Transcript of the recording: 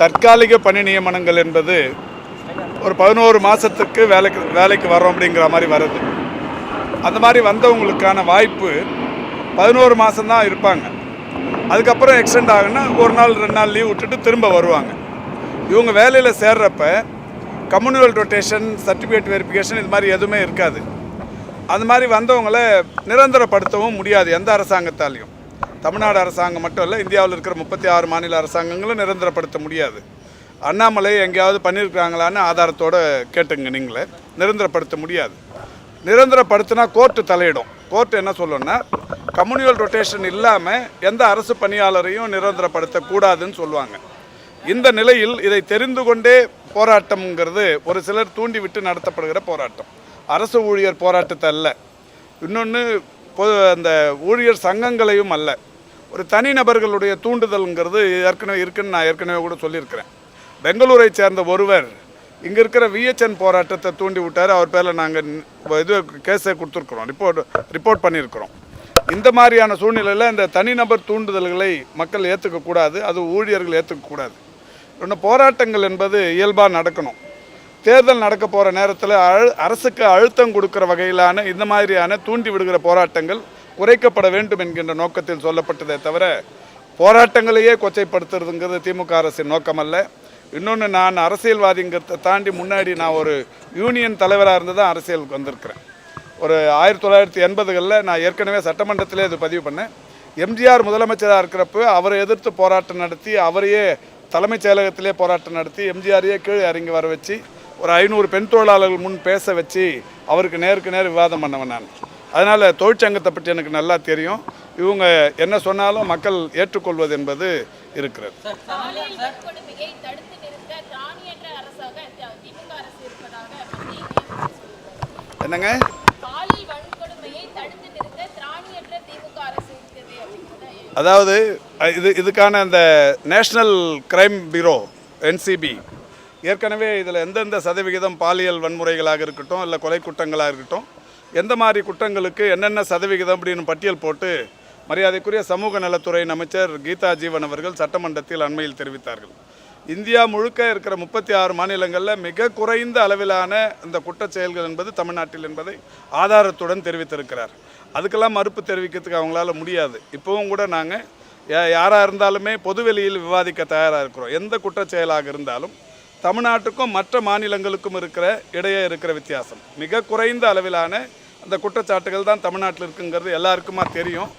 தற்காலிக பணி நியமனங்கள் என்பது ஒரு பதினோரு மாதத்துக்கு வேலைக்கு வேலைக்கு வரோம் அப்படிங்கிற மாதிரி வருது. அந்த மாதிரி வந்தவங்களுக்கான வாய்ப்பு பதினோரு மாதம்தான் இருப்பாங்க. அதுக்கப்புறம் எக்ஸ்டெண்ட் ஆகுன்னா ஒரு நாள் ரெண்டு நாள் லீவ் விட்டுட்டு திரும்ப வருவாங்க. இவங்க வேலையில் சேர்றப்ப கம்யூனிவல் ரொட்டேஷன் சர்டிஃபிகேட் வெரிஃபிகேஷன் இது மாதிரி எதுவுமே இருக்காது. அந்த மாதிரி வந்தவங்களை நிரந்தரப்படுத்தவும் முடியாது எந்த அரசாங்கத்தாலையும். தமிழ்நாடு அரசாங்கம் மட்டும் இல்லை இந்தியாவில் இருக்கிற முப்பத்தி ஆறு மாநில அரசாங்கங்களும் நிரந்தரப்படுத்த முடியாது. அண்ணாமலை எங்கேயாவது பண்ணியிருக்காங்களான்னு ஆதாரத்தோடு கேட்டுங்க நீங்களே. நிரந்தரப்படுத்த முடியாது. நிரந்தரப்படுத்தினா கோர்ட்டு தலையிடும். கோர்ட்டு என்ன சொல்லணும்னா கம்யூனியல் ரொட்டேஷன் இல்லாமல் எந்த அரசு பணியாளரையும் நிரந்தரப்படுத்தக்கூடாதுன்னு சொல்லுவாங்க. இந்த நிலையில் இதை தெரிந்து கொண்டே போராட்டம்ங்கிறது ஒரு சிலர் தூண்டிவிட்டு நடத்தப்படுகிற போராட்டம். அரசு ஊழியர் போராட்டத்தை அல்ல இன்னொன்று பொது அந்த ஊழியர் சங்கங்களையும் அல்ல. ஒரு தனிநபர்களுடைய தூண்டுதல்ங்கிறது ஏற்கனவே இருக்குன்னு நான் ஏற்கனவே கூட சொல்லியிருக்கிறேன். பெங்களூரை சேர்ந்த ஒருவர் இங்கே இருக்கிற விஹெச்என் போராட்டத்தை தூண்டி விட்டார். அவர் பேரில் நாங்கள் இது கேஸை கொடுத்துருக்குறோம். ரிப்போர்ட் ரிப்போர்ட் பண்ணியிருக்கிறோம். இந்த மாதிரியான சூழ்நிலையில் இந்த தனிநபர் தூண்டுதல்களை மக்கள் ஏற்றுக்கக்கூடாது அது ஊழியர்கள் ஏற்றுக்கக்கூடாது இன்னும் போராட்டங்கள் என்பது இயல்பாக நடக்கணும். தேர்தல் நடக்க போகிற நேரத்தில் அழு அரசுக்கு அழுத்தம் கொடுக்குற வகையிலான இந்த மாதிரியான தூண்டி விடுகிற போராட்டங்கள் குறைக்கப்பட வேண்டும் என்கின்ற நோக்கத்தில் சொல்லப்பட்டதே தவிர போராட்டங்களையே கொச்சைப்படுத்துறதுங்கிறது திமுக அரசின் நோக்கமல்ல. இன்னொன்று நான் அரசியல்வாதிங்கிறத தாண்டி முன்னாடி நான் ஒரு யூனியன் தலைவராக இருந்து தான் அரசியலுக்கு வந்திருக்கிறேன். ஒரு ஆயிரத்தி தொள்ளாயிரத்தி எண்பதுகளில் நான் ஏற்கனவே சட்டமன்றத்திலே இது பதிவு பண்ணேன். எம்ஜிஆர் முதலமைச்சராக இருக்கிறப்ப அவரை எதிர்த்து போராட்டம் நடத்தி அவரையே தலைமைச் செயலகத்திலே போராட்டம் நடத்தி எம்ஜிஆரையே கீழே இறங்கி வர வச்சு ஒரு ஐநூறு பெண் தொழிலாளர்கள் முன் பேச வச்சு அவருக்கு நேருக்கு நேர் விவாதம் பண்ணவன் நான். அதனால் தொழிற்சங்கத்தை பற்றி எனக்கு நல்லா தெரியும். இவங்க என்ன சொன்னாலும் மக்கள் ஏற்றுக்கொள்வது என்பது இருக்கிறது. என்னங்க? அதாவது இது இதுக்கான அந்த நேஷ்னல் கிரைம் பியூரோ என்சிபி ஏற்கனவே இதில் எந்தெந்த சதவிகிதம் பாலியல் வன்முறைகளாக இருக்கட்டும் இல்லை கொலை குற்றங்களாக இருக்கட்டும் எந்த மாதிரி குற்றங்களுக்கு என்னென்ன சதவிகிதம் அப்படின்னு பட்டியல் போட்டு மரியாதைக்குரிய சமூக நலத்துறையின் அமைச்சர் கீதா ஜீவன் அவர்கள் சட்டமன்றத்தில் அண்மையில் தெரிவித்தார்கள். இந்தியா முழுக்க இருக்கிற முப்பத்தி ஆறு மாநிலங்களில் மிக குறைந்த அளவிலான இந்த குற்ற செயல்கள் என்பது தமிழ்நாட்டில் என்பதை ஆதாரத்துடன் தெரிவித்திருக்கிறார். அதுக்கெல்லாம் மறுப்பு தெரிவிக்கிறதுக்கு அவங்களால முடியாது. இப்போவும் கூட நாங்கள் யாராக இருந்தாலுமே பொதுவெளியில் விவாதிக்க தயாராக இருக்கிறோம். எந்த குற்ற செயலாக இருந்தாலும் தமிழ்நாட்டுக்கும் மற்ற மாநிலங்களுக்கும் இருக்கிற இடையே இருக்கிற வித்தியாசம். மிக குறைந்த அளவிலான அந்த குற்றச்சாட்டுகள் தான் தமிழ்நாட்டில் இருக்குங்கிறது எல்லாருக்குமா தெரியும்.